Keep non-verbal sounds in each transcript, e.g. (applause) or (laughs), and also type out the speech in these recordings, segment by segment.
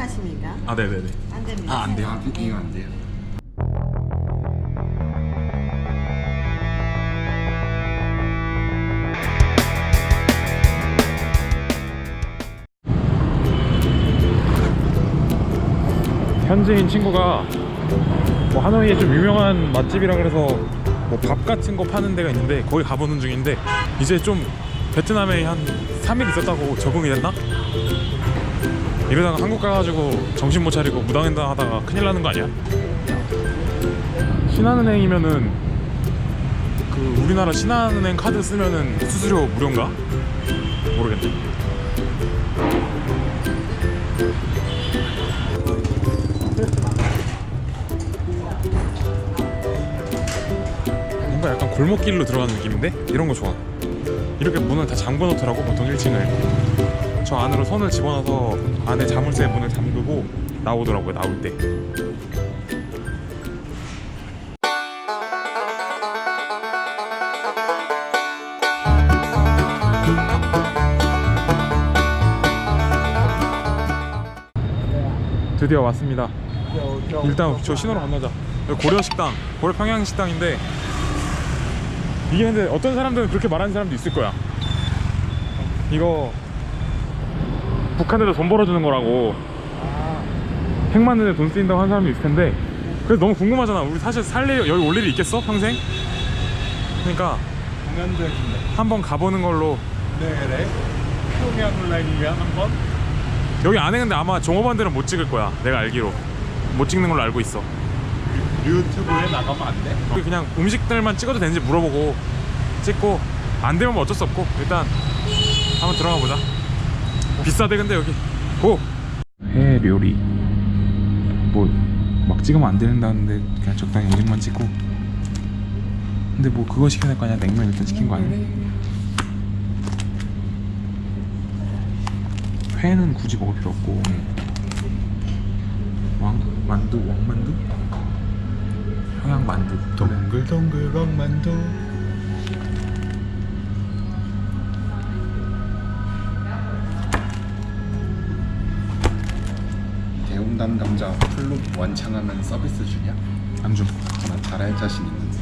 촬영하십니까? 아 네네네. 안 됩니다. 아, 안 돼요. 아, 이거 안 돼요. 현지인 친구가 뭐 하노이에 좀 유명한 맛집이라 그래서 뭐 밥 같은 거 파는 데가 있는데 거기 가보는 중인데 이제 좀 베트남에 한 3일 있었다고 적응이 됐나? 이러다가 한국 가가지고 정신 못 차리고 무당횡단 하다가 큰일 나는 거 아니야? 신한은행이면은 그 우리나라 신한은행 카드 쓰면은 수수료 무료인가? 모르겠네. 뭔가 약간 골목길로 들어가는 느낌인데 이런 거 좋아. 이렇게 문을 다 잠궈 놓더라고 보통 1층을. 저 안으로 손을 집어넣어서 안에 자물쇠 문을 잠그고 나오더라고요 나올 때. 드디어 왔습니다. 일단 저 신호로 건너자. 여기 고려 식당, 고려 평양 식당인데 이게 근데 어떤 사람들은 그렇게 말하는 사람도 있을 거야. 이거 북한에서 돈 벌어주는 거라고. 핵 만드는데 돈 쓰인다고 하는 사람도 있을 텐데. 그래서 너무 궁금하잖아. 우리 사실 살 일, 여기 올 일이 있겠어? 평생? 그러니까 공연적인데. 한번 가보는 걸로. 네, 그래. 평양 라인이면 한 번? 여기 안에 근데 아마 종업원들은 못 찍을 거야. 내가 알기로. 못 찍는 걸로 알고 있어. 유튜브에 나가면 안 돼? 그냥 음식들만 찍어도 되는지 물어보고 찍고 안 되면 뭐 어쩔 수 없고 일단 한번 들어가 보자. 비싸대 근데 여기 고. 회 요리 뭐 막 찍으면 안 된다는데 그냥 적당히 음식만 찍고. 근데 뭐 그거 시켜야 될 거 아니야? 냉면 일단 시킨 거 아니야? 회는 굳이 먹을 필요 없고 왕 만두 왕만두 평양 만두 동글동글한 만두. 대웅 담당자 플룻 원창하면 서비스 주냐? 안주 난 잘할 자신 있는데.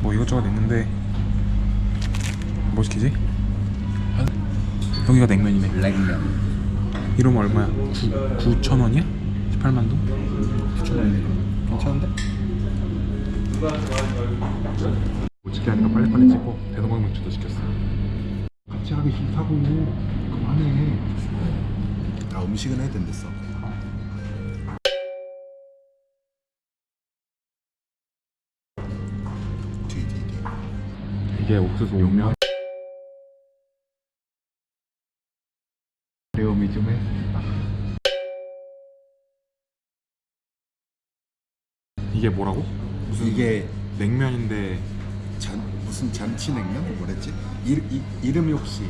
뭐 이것저것 있는데 뭐 시키지? 여기가 냉면이네 냉면. 이러면 얼마야? 9, 9천 원이야? 18만 동? 9천 원이니까 괜찮은데? 못 찍게 하니까 빨리빨리 찍고 대동강 맥주도 시켰어 같이 하기 싫다고 그만해. 아 음식은 해야 된댔어. 뒤뒤뒤. 이게 옥수수 용면 어려움이 좀 했다. 이게 뭐라고? 무슨 이게 냉면인데 잔 무슨 잔치냉면 뭐랬지? 이, 이 이름이 혹시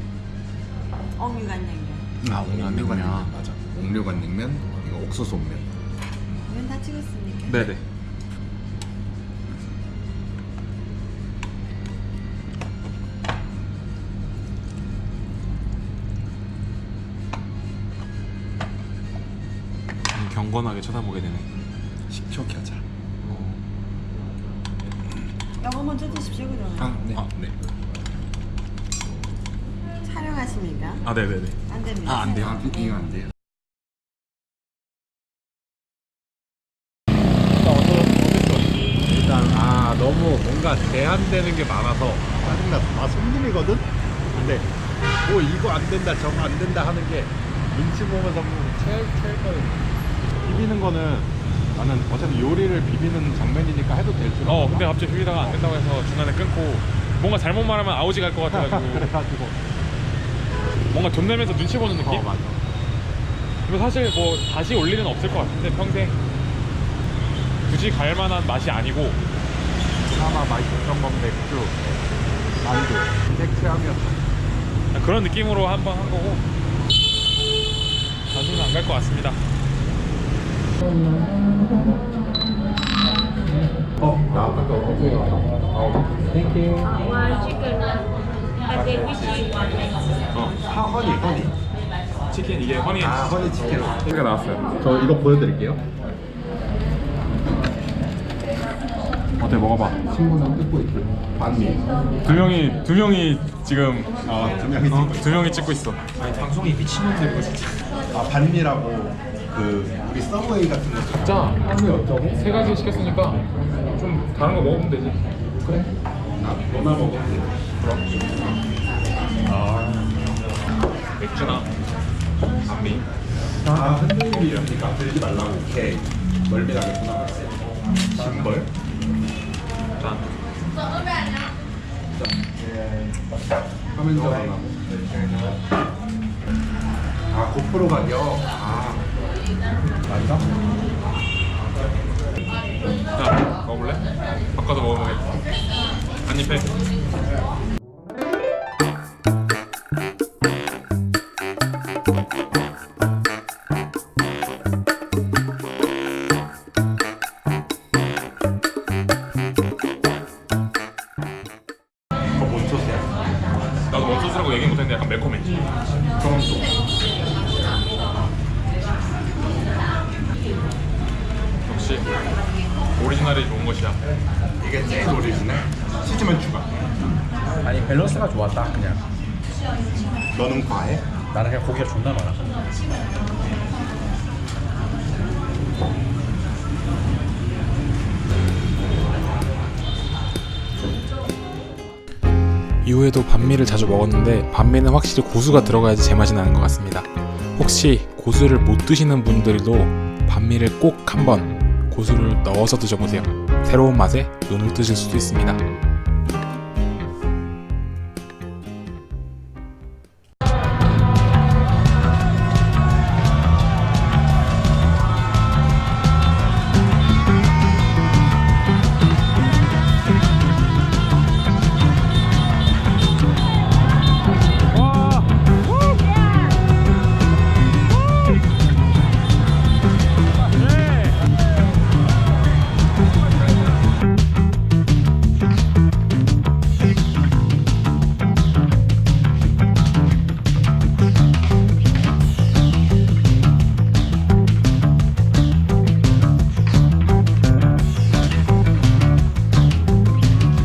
엉유간 냉면. 아 옥류관 냉면 맞아. 옥류관 냉면 이거 옥수수 온면. 이건 다 찍었습니까? 네네 경건하게 쳐다보게 되네 식초 겨자. 이거 먼저 드십시오 그러면. 아 네. 아. 네. 촬영하십니까? 아 네 네 네 안 됩니다. 아, 안 돼요. 아 이거 안 돼요. 일단 아 너무 뭔가 제한되는 게 많아서 짜증났어. 나 손님이거든. 근데 뭐 이거 안 된다 저거 안 된다 하는 게 눈치 보면서 보면 제일 제일 거예요. 비비는 거는 나는 어차피 요리를 비비는 장면이니까 해도 될 줄. 어 근데 갑자기 휴이다가 안 된다고 해서 중간에 끊고 뭔가 잘못 말하면 아우지 갈 것 같아가지고 (laughs) 그래가지고 뭔가 돈 내면서 눈치 보는 느낌? 어 맞아. 근데 사실 뭐 다시 올 일은 없을 것 같은데 평생 굳이 갈 만한 맛이 아니고 그나마 맛있었던 건 맥주, 만두, 섹시함이었어. 그냥 그런 느낌으로 한번 한 거고 다시는 안 갈 것 같습니다 하, 허니 허니. 치킨 이게 허니. 아 허니 치킨. 치즈가 나왔어요. 저 이거 보여드릴게요. 어때 먹어봐. 친구는 뜯고 있고 반미. 두 명이 두 명이 지금 아 두 명이 어, 찍고 두 명이 찍고 있어. 아 반미라고 그 우리 서브웨이 같은 거 진짜 어쩌고? 세 가지 시켰으니까 좀 다른 거 먹으면 되지. 그래? 나 너나 먹어? 맥주나 반미. 아 흔들림이니까 들지 말라고. 오케이. 멀미 나겠구나. 짐벌? 짠. 화면 전환하고 아 고프로 가격 아 맞다 자 먹어볼래? 바꿔서 먹어보겠다. 한입 해. 이거 뭔 소스야? 나도 원소스라고 얘기 못했는데 약간 매콤해. 그럼 또 역시 오리지널이 좋은 것이야. 이게 제일 오리지널 치즈만 추가 아니 밸런스가 좋았다 그냥 너는 과해? 나는 그냥 고기가 존나 많아 이후에도 반미를 자주 먹었는데 반미는 확실히 고수가 들어가야지 제맛이 나는 것 같습니다. 혹시 고수를 못 드시는 분들도 반미를 꼭 한번 고수를 넣어서 드셔보세요. 새로운 맛에 눈을 뜨실 수도 있습니다.